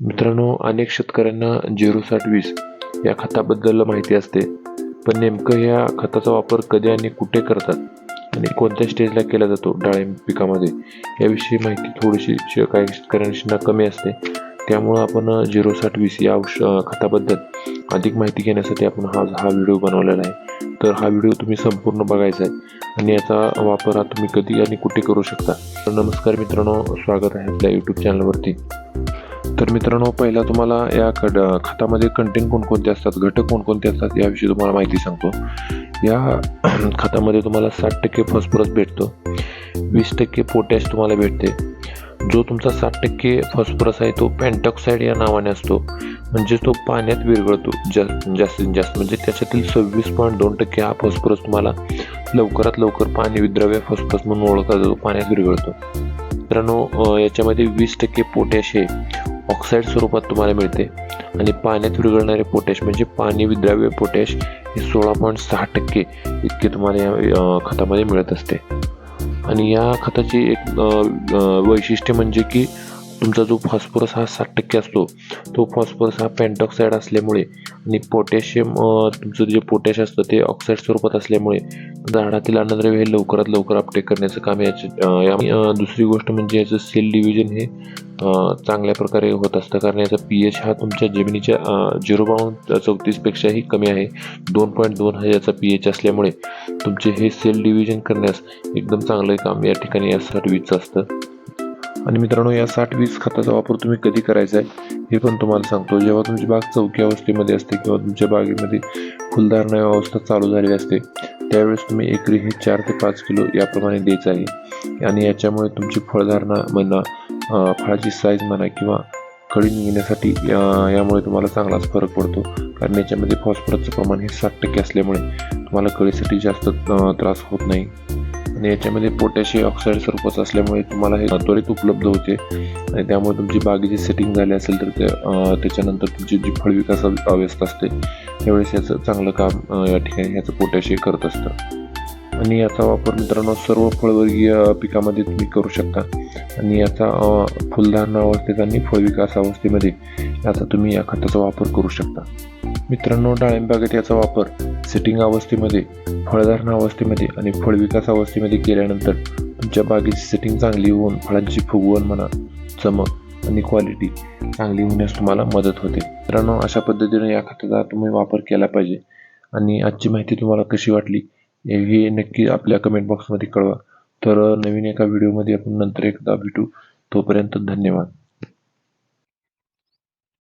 मित्रांनो अनेक शेतकऱ्यांना झिरो साठ वीस या खताबद्दल माहिती असते. पण नेमकं या खताचा वापर कधी आणि कुठे करतात आणि कोणत्या स्टेजला केला जातो डाळिंब पिकामध्ये याविषयी माहिती थोडीशी काही शेतकऱ्यांशी कमी असते. त्यामुळं आपण झिरो साठ वीस या औष खताबद्दल अधिक माहिती घेण्यासाठी आपण हा हा व्हिडिओ बनवलेला आहे. तर हा व्हिडिओ तुम्ही संपूर्ण बघायचा आहे आणि याचा वापर हा तुम्ही कधी आणि कुठे करू शकता. तर नमस्कार मित्रांनो स्वागत आहे आपल्या यूट्यूब चॅनलवरती तर मित्रांनो पहिला तुम्हाला या कड खतामध्ये कंटेंट कोणकोणते असतात घटक कोणकोणते असतात याविषयी तुम्हाला माहिती सांगतो. या खतामध्ये तुम्हाला साठ टक्के फॉस्फरस भेटतो. वीस टक्के पोटॅश तुम्हाला भेटते. जो तुमचा साठ टक्के फॉस्फरस आहे तो पॅन्टॉक्साईड या नावाने असतो. म्हणजे तो पाण्यात विरघळतो जा जास्तीत जास्त. म्हणजे त्याच्यातील सव्वीस पॉईंट दोन टक्के हा फॉस्फरस तुम्हाला लवकरात लवकर पाणी विद्रव्य फॉस्फरस म्हणून ओळखला जातो पाण्यात विरघळतो. मित्रांनो याच्यामध्ये वीस टक्के पोटॅश हे ऑक्साईड स्वरूपात तुम्हाला मिळते. आणि पाण्यात विरघळणारे पोटॅश म्हणजे पाणी विद्राव्य पोटॅश हे सोळा पॉईंट सहा टक्के इतके तुम्हाला या खतामध्ये मिळत असते. आणि या खताची एक वैशिष्ट्य म्हणजे की तुमचा जो फॉस्फरस हा साठ टक्के असतो तो फॉस्फरस हा पॅन्टॉक्साईड असल्यामुळे आणि पोटॅशियम तुमचं जे पोटॅश असतं ते ऑक्साईड स्वरूपात असल्यामुळे झाडातील अन्नद्रव्य हे लवकरात लवकर अपटेक करण्याचं काम याचे दुसरी गोष्ट म्हणजे याचं सेल डिव्हिजन हे चांगल्या प्रकारे होत असतं. कारण याचा पी एच हा तुमच्या जमिनीच्या झिरो बाउंड चौतीसपेक्षाही कमी आहे. दोन पॉईंट दोन हा याचा पी एच असल्यामुळे तुमचे हे सेल डिव्हिजन करण्यास एकदम चांगलं काम या ठिकाणी या साठ असतं. आणि मित्रांनो या साठ वीस खताचा वापर तुम्ही कधी करायचा आहे हे पण तुम्हाला सांगतो. जेव्हा तुमची बाग चौकी अवस्थेमध्ये असते किंवा तुमच्या बागेमध्ये फुलधारणा अवस्था चालू झालेली असते त्यावेळेस तुम्ही एकरी हे चार ते पाच किलो याप्रमाणे द्यायचं आहे. आणि याच्यामुळे तुमची फळधारणा म्हणा फळाची साईज म्हणा किंवा कळी निघण्यासाठी या- यामुळे तुम्हाला चांगलाच फरक पडतो. कारण याच्यामध्ये फॉस्फरसचं प्रमाण हे साठ टक्के असल्यामुळे तुम्हाला कळीसाठी जास्त त्रास होत नाही. आणि याच्यामध्ये पोटॅशियम ऑक्साईड स्वरूपाचं असल्यामुळे तुम्हाला हे त्वरित उपलब्ध होते. आणि त्यामुळे तुमची बागेची सेटिंग झाली असेल तर ते त्याच्यानंतर तुमची जी फळविकास अवस्था असते त्यावेळेस याचं चांगलं काम या ठिकाणी याचं पोटॅशियम करत असतं. आणि याचा वापर मित्रांनो सर्व फळवर्गीय पिकामध्ये तुम्ही करू शकता. आणि याचा फुलधारणा अवस्थेत आणि फळविकास अवस्थेमध्ये याचा तुम्ही या खताचा वापर करू शकता. मित्रांनो डाळिंबागेत याचा वापर सिटिंग अवस्थेमध्ये फळधारणा अवस्थेमध्ये आणि फळविकास अवस्थेमध्ये केल्यानंतर तुमच्या बागेची सेटिंग चांगली होऊन फळांची फुगवण म्हणा चमक आणि क्वालिटी चांगली होण्यास तुम्हाला मदत होते. मित्रांनो अशा पद्धतीने या खताचा तुम्ही वापर केला पाहिजे आणि आजची माहिती तुम्हाला कशी वाटली हे नक्की आपल्या कमेंट बॉक्समध्ये कळवा. तर नवीन एका व्हिडिओमध्ये आपण नंतर एकदा भेटू. तोपर्यंत धन्यवाद.